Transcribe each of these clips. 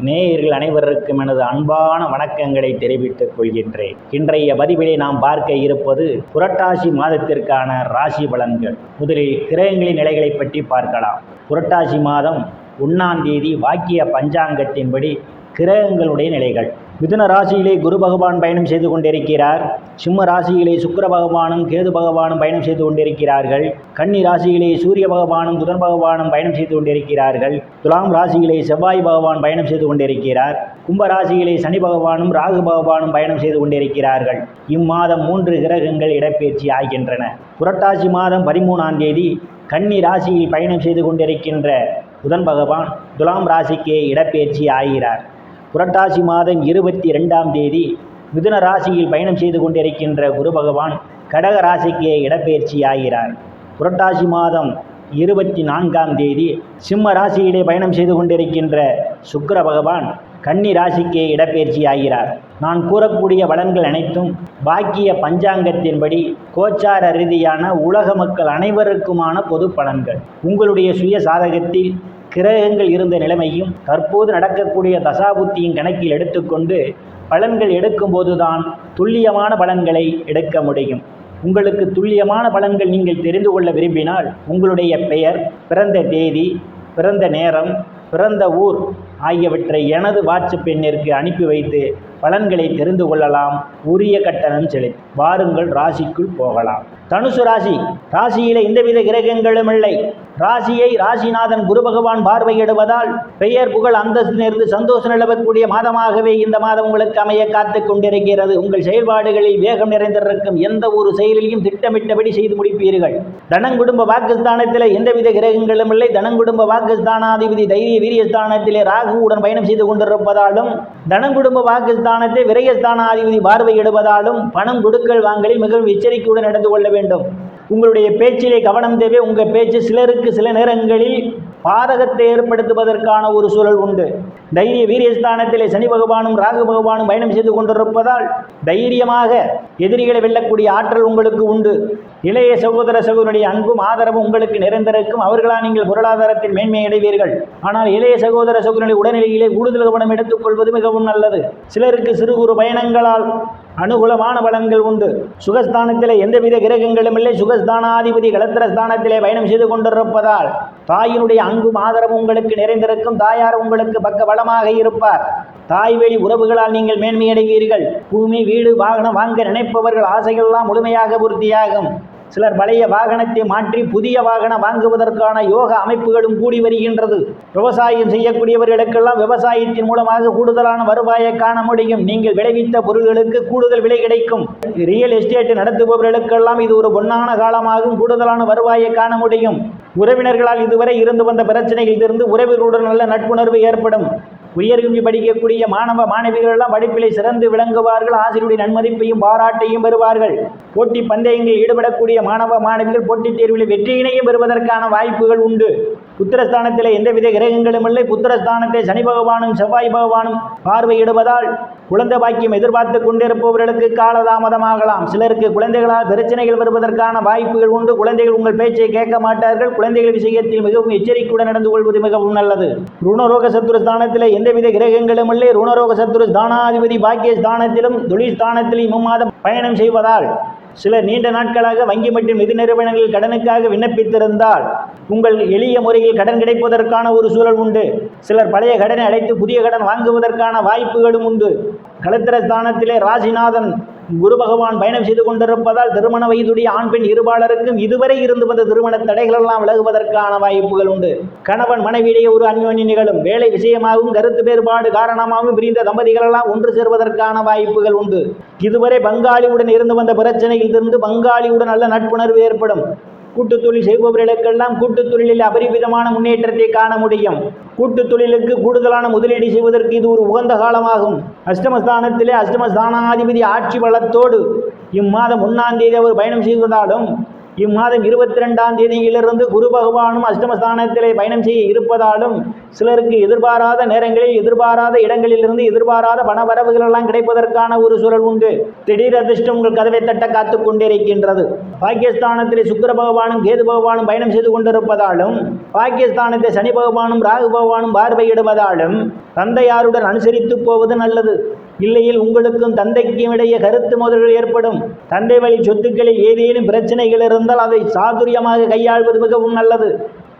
நேயர்கள் அனைவருக்கும் எனது அன்பான வணக்கங்களை தெரிவித்துக் கொள்கின்றேன். இன்றைய பதிவிலே நாம் பார்க்க இருப்பது புரட்டாசி மாதத்திற்கான ராசி பலன்கள். முதலில் கிரகங்களின் நிலைகளை பற்றி பார்க்கலாம். புரட்டாசி மாதம் ஒன்றாம் தேதி வாக்கிய பஞ்சாங்கத்தின்படி கிரகங்களுடைய நிலைகள். மிதுன ராசியிலே குரு பகவான் பயணம் செய்து கொண்டிருக்கிறார். சிம்ம ராசியிலே சுக்கர பகவானும் கேது பகவானும் பயணம் செய்து கொண்டிருக்கிறார்கள். கன்னி ராசியிலே சூரிய பகவானும் புதன் பகவானும் பயணம் செய்து கொண்டிருக்கிறார்கள். துலாம் ராசியிலே செவ்வாய் பகவான் பயணம் செய்து கொண்டிருக்கிறார். கும்ப ராசியிலே சனி பகவானும் ராகு பகவானும் பயணம் செய்து கொண்டிருக்கிறார்கள். இம்மாதம் மூன்று கிரகங்கள் இடப்பெயர்ச்சி ஆகின்றன. புரட்டாசி மாதம் பதிமூணாம் தேதி கன்னி ராசியில் பயணம் செய்து கொண்டிருக்கின்ற புதன் பகவான் துலாம் ராசிக்கே இடப்பெயர்ச்சி ஆகிறார். புரட்டாசி மாதம் இருபத்தி ரெண்டாம் தேதி மிதுன ராசியில் பயணம் செய்து கொண்டிருக்கின்ற குரு பகவான் கடக ராசிக்கு இடப்பெயர்ச்சி ஆகிறார். புரட்டாசி மாதம் இருபத்தி நான்காம் தேதி சிம்ம ராசியிலே பயணம் செய்து கொண்டிருக்கின்ற சுக்கர பகவான் கன்னி ராசிக்கு இடப்பெயர்ச்சி ஆகிறார். நான் கூறக்கூடிய பலன்கள் அனைத்தும் பாக்கிய பஞ்சாங்கத்தின்படி கோச்சார ரீதியான உலக மக்கள் அனைவருக்குமான பொது பலன்கள். உங்களுடைய சுய சாதகத்தில் கிரகங்கள் இருந்த நிலைமையும் தற்போது நடக்கக்கூடிய தசாபுத்தியின் கணக்கில் எடுத்துக்கொண்டு பலன்கள் எடுக்கும்போதுதான் துல்லியமான பலன்களை எடுக்க முடியும். உங்களுக்கு துல்லியமான பலன்கள் நீங்கள் தெரிந்து கொள்ள விரும்பினால் உங்களுடைய பெயர் பிறந்த தேதி பிறந்த நேரம் பிறந்த ஊர் ஆகியவற்றை எனது வாட்ஸ்அப் எண்ணிற்கு அனுப்பி வைத்து பலன்களை தெரிந்து கொள்ளலாம். உரிய கட்டணம் செலு வாருங்கள் ராசிக்குள் போகலாம். தனுசு ராசி ராசியிலே எந்தவித கிரகங்களும் இல்லை. ராசியை ராசிநாதன் குரு பகவான் பார்வையிடுவதால் பெயர் புகழ் அந்தஸ்து நேர்ந்து சந்தோஷம் நிலவக்கூடிய மாதமாகவே இந்த மாதம் உங்களுக்கு அமைய காத்து கொண்டிருக்கிறது. உங்கள் செயல்பாடுகளில் வேகம் நிறைந்திருக்கும் எந்த ஒரு செயலிலையும் திட்டமிட்டபடி செய்து முடிப்பீர்கள். தனங்குடும்ப வாக்குஸ்தானத்தில் எந்தவித கிரகங்களும் இல்லை. தனங்குடும்ப வாக்குஸ்தானாதிபதி தைரிய வீரியஸ்தானத்திலே ராகுவுடன் பயணம் செய்து கொண்டிருப்பதாலும் தனங்குடும்ப வாக்குஸ்தானத்தை விரயஸ்தானாதிபதி பார்வையிடுவதாலும் பணம் கொடுக்கல் வாங்கலில் மிகவும் எச்சரிக்கையுடன் நடந்து கொள்ள வேண்டும். உங்களுடைய பேச்சிலே கவனம் தேவை. உங்கள் பேச்சு சிலருக்கு சில நேரங்களில் பாதகத்தை ஏற்படுத்துவதற்கான ஒரு சூழல் உண்டு. தைரிய வீரியஸ்தானத்திலே சனி பகவானும் ராகு பகவானும் பயணம் செய்து கொண்டிருப்பதால் தைரியமாக எதிரிகளை வெல்லக்கூடிய ஆற்றல் உங்களுக்கு உண்டு. இளைய சகோதர சகோதரனுடைய அன்பும் ஆதரவும் உங்களுக்கு நிறைந்திருக்கும் அவர்களால் நீங்கள் பொருளாதாரத்தில் மேன்மை அடைவீர்கள். ஆனால் இளைய சகோதர சகோதரனுடைய உடல்நிலையிலே கூடுதல் கவனம் எடுத்துக்கொள்வது மிகவும் நல்லது. சிலருக்கு சிறு குறு பயணங்களால் அனுகூலமான பலன்கள் உண்டு. சுகஸ்தானத்திலே எந்தவித கிரகங்களும் இல்லை. சுகஸ்தானாதிபதி கலத்திரஸ்தானத்திலே பயணம் செய்து கொண்டிருப்பதால் தாயினுடைய அன்பும் ஆதரவும் உங்களுக்கு நிறைந்திருக்கும். தாயார் உங்களுக்கு பக்க பலமாக இருப்பார். தாய் வழி உறவுகளால் நீங்கள் மேன்மையடைவீர்கள். பூமி வீடு வாகனம் வாங்க நினைப்பவர்கள் ஆசைகள்லாம் முழுமையாக பூர்த்தியாகும். சிலர் பழைய வாகனத்தை மாற்றி புதிய வாகனம் வாங்குவதற்கான யோக அமைப்புகளும் கூடி வருகின்றது. விவசாயம் செய்யக்கூடியவர்களுக்கெல்லாம் விவசாயத்தின் மூலமாக கூடுதலான வருவாயை காண முடியும். நீங்கள் விளைவித்த பொருள்களுக்கு கூடுதல் விலை கிடைக்கும். ரியல் எஸ்டேட் நடத்துபவர்களுக்கெல்லாம் இது ஒரு பொன்னான காலமாகும். கூடுதலான வருவாயை காண முடியும். உறவினர்களால் இதுவரை இருந்து வந்த பிரச்சனையில் இருந்து உறவினர்களுடன் நல்ல நட்புணர்வு ஏற்படும். உயர்கல்வி படிக்கக்கூடிய மாணவ மாணவிகள் எல்லாம் படிப்பிலே சிறந்து விளங்குவார்கள். ஆசிரியருடைய நன்மதிப்பையும் பாராட்டையும் பெறுவார்கள். போட்டி பந்தயங்களில் ஈடுபடக்கூடிய மாணவ மாணவிகள் போட்டித் தேர்வில் வெற்றியினையும் பெறுவதற்கான வாய்ப்புகள் உண்டு. புத்திரஸ்தானத்தில் எந்தவித கிரகங்களும் இல்லை புத்திரஸ்தானத்தை சனி பகவானும் செவ்வாய் பகவானும் பார்வையிடுவதால் குழந்தை பாக்கியம் எதிர்பார்த்து கொண்டிருப்பவர்களுக்கு காலதாமதமாகலாம். சிலருக்கு குழந்தைகளால் பிரச்சனைகள் வருவதற்கான வாய்ப்புகள் உண்டு. குழந்தைகள் உங்கள் பேச்சை கேட்க மாட்டார்கள். குழந்தைகள் விஷயத்தில் மிகவும் எச்சரிக்கையுடன் நடந்து கொள்வது மிகவும் நல்லது. ருணரோக சத்துரு ஸ்தானத்தில் எந்தவித கிரகங்களும் இல்லை. ருணரோக சத்துரு ஸ்தானாதிபதி பாக்கிய ஸ்தானத்திலும் தொழில் ஸ்தானத்திலும் இம்மாதம் பயணம் செய்வதால் சிலர் நீண்ட நாட்களாக வங்கி மற்றும் நிதி நிறுவனங்களில் கடனுக்காக விண்ணப்பித்திருந்தால் உங்கள் எளிய முறையில் கடன் கிடைப்பதற்கான ஒரு சூழல் உண்டு. சிலர் பழைய கடனை அடைத்து புதிய கடன் வாங்குவதற்கான வாய்ப்புகளும் உண்டு. களத்திர ஸ்தானத்திலே ராசிநாதன் குரு பகவான் பயணம் செய்து கொண்டிருப்பதால் திருமண வயதுடைய ஆண் பெண் இருபாலருக்கும் இதுவரை இருந்து வந்த திருமண தடைகள் எல்லாம் விலகுவதற்கான வாய்ப்புகள் உண்டு. கணவன் மனைவியிடையே ஒரு அந்யோன்யம் நிகழும். வேலை விஷயமாகவும் கருத்து வேறுபாடு காரணமாகவும் பிரிந்த தம்பதிகள் எல்லாம் ஒன்று சேர்வதற்கான வாய்ப்புகள் உண்டு. இதுவரை பங்காளியுடன் இருந்து வந்த பிரச்சனையில் இருந்து பங்காளியுடன் நல்ல நட்புணர்வு ஏற்படும். கூட்டுத் தொழில் செய்பவர்களுக்கெல்லாம் கூட்டுத் தொழிலில் அபரிவிதமான முன்னேற்றத்தை காண முடியும். கூட்டுத் தொழிலுக்கு கூடுதலான முதலீடு செய்வதற்கு இது ஒரு உகந்த காலமாகும். அஷ்டமஸ்தானத்திலே அஷ்டமஸ்தானாதிபதி ஆட்சி வளத்தோடு இம்மாதம் ஒன்றாம் தேதி அவர் பயணம் செய்வதாலும் இம்மாதம் இருபத்தி ரெண்டாம் தேதியிலிருந்து குரு பகவானும் அஷ்டமஸ்தானத்திலே பயணம் செய்ய இருப்பதாலும் சிலருக்கு எதிர்பாராத நேரங்களில் எதிர்பாராத இடங்களிலிருந்து எதிர்பாராத பணவரவுகள் எல்லாம் கிடைப்பதற்கான ஒரு சூழல் உண்டு. திடீர் அதிர்ஷ்டம் உங்கள் கதவை தட்ட காத்து கொண்டிருக்கின்றது. பாகிஸ்தானத்திலே சுக்கர பகவானும் கேது பகவானும் பயணம் செய்து கொண்டிருப்பதாலும் பாகிஸ்தானத்தை சனி பகவானும் ராகு பகவானும் பார்வையிடுவதாலும் தந்தையாருடன் அனுசரித்து போவது நல்லது. இல்லையில் உங்களுக்கும் தந்தைக்கும் இடையே கருத்து மோதல்கள் ஏற்படும். தந்தை வழி சொத்துக்களில் ஏதேனும் பிரச்சனைகள் இருந்தால் அதை சாதுரியமாக கையாள்வது மிகவும் நல்லது.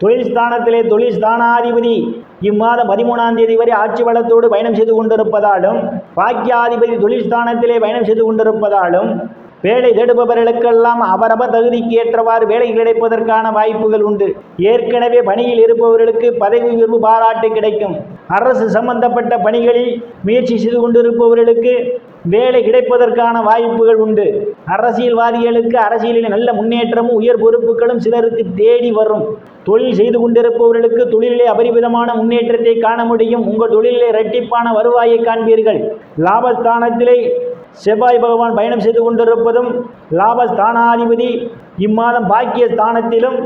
தொழில் ஸ்தானத்திலே தொழில் ஸ்தானாதிபதி இம்மாதம் பதிமூணாம் தேதி வரை ஆட்சி வளத்தோடு பயணம் செய்து கொண்டிருப்பதாலும் பாக்கியாதிபதி தொழில் ஸ்தானத்திலே பயணம் செய்து கொண்டிருப்பதாலும் வேலை தேடுபவர்களுக்கெல்லாம் அவரவர் தகுதிக்கு ஏற்றவாறு வேலை கிடைப்பதற்கான வாய்ப்புகள் உண்டு. ஏற்கனவே பணியில் இருப்பவர்களுக்கு பதவி உயர்வு பாராட்டு கிடைக்கும். அரசு சம்பந்தப்பட்ட பணிகளில் முயற்சி செய்து கொண்டிருப்பவர்களுக்கு வேலை கிடைப்பதற்கான வாய்ப்புகள் உண்டு. அரசியல்வாதிகளுக்கு அரசியலில் நல்ல முன்னேற்றமும் உயர் பொறுப்புகளும் சிலருக்கு தேடி வரும். தொழில் செய்து கொண்டிருப்பவர்களுக்கு தொழிலிலே அபரிமிதமான முன்னேற்றத்தை காண முடியும். உங்கள் தொழிலிலே இரட்டிப்பான வருவாயை காண்பீர்கள். லாபஸ்தானத்திலே செவ்வாய் பகவான் பயணம் செய்து கொண்டிருப்பதும் லாபஸ்தானாதிபதி. இம்மாதம் பாக்கிய ஸ்தானத்திலும்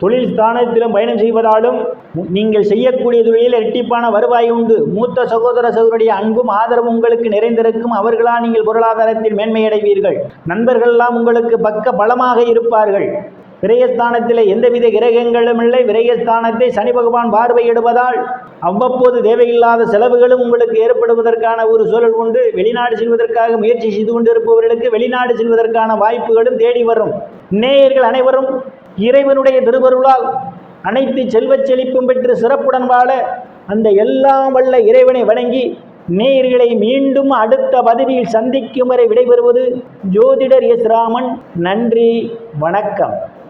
தொழில் ஸ்தானத்திலும் பயணம் செய்வதாலும் நீங்கள் செய்யக்கூடிய தொழிலில் இரட்டிப்பான வருவாய் உண்டு. மூத்த சகோதர சகோதரருடைய அன்பும் ஆதரவும் உங்களுக்கு நிறைந்திருக்கும். அவர்களால் நீங்கள் பொருளாதாரத்தில் மேன்மையடைவீர்கள். நண்பர்களெல்லாம் உங்களுக்கு பக்க பலமாக இருப்பார்கள். விரயஸ்தானத்தில் எந்தவித கிரகங்களும் இல்லை. விரயஸ்தானத்தை சனி பகவான் பார்வையிடுவதால் அவ்வப்போது தேவையில்லாத செலவுகளும் உங்களுக்கு ஏற்படுவதற்கான ஒரு சூழல் உண்டு. வெளிநாடு செல்வதற்காக முயற்சி செய்து கொண்டிருப்பவர்களுக்கு வெளிநாடு செல்வதற்கான வாய்ப்புகளும் தேடி வரும். நேயர்கள் அனைவரும் இறைவனுடைய திருவருளால் அனைத்து செல்வச் செழிப்பும் பெற்று சிறப்புடன் வாழ அந்த எல்லாம் வல்ல இறைவனை வணங்கி நேயர்களை மீண்டும் அடுத்த பதவியில் சந்திக்கும் வரை விடைபெறுவது ஜோதிடர் எஸ் ராமன். நன்றி வணக்கம்.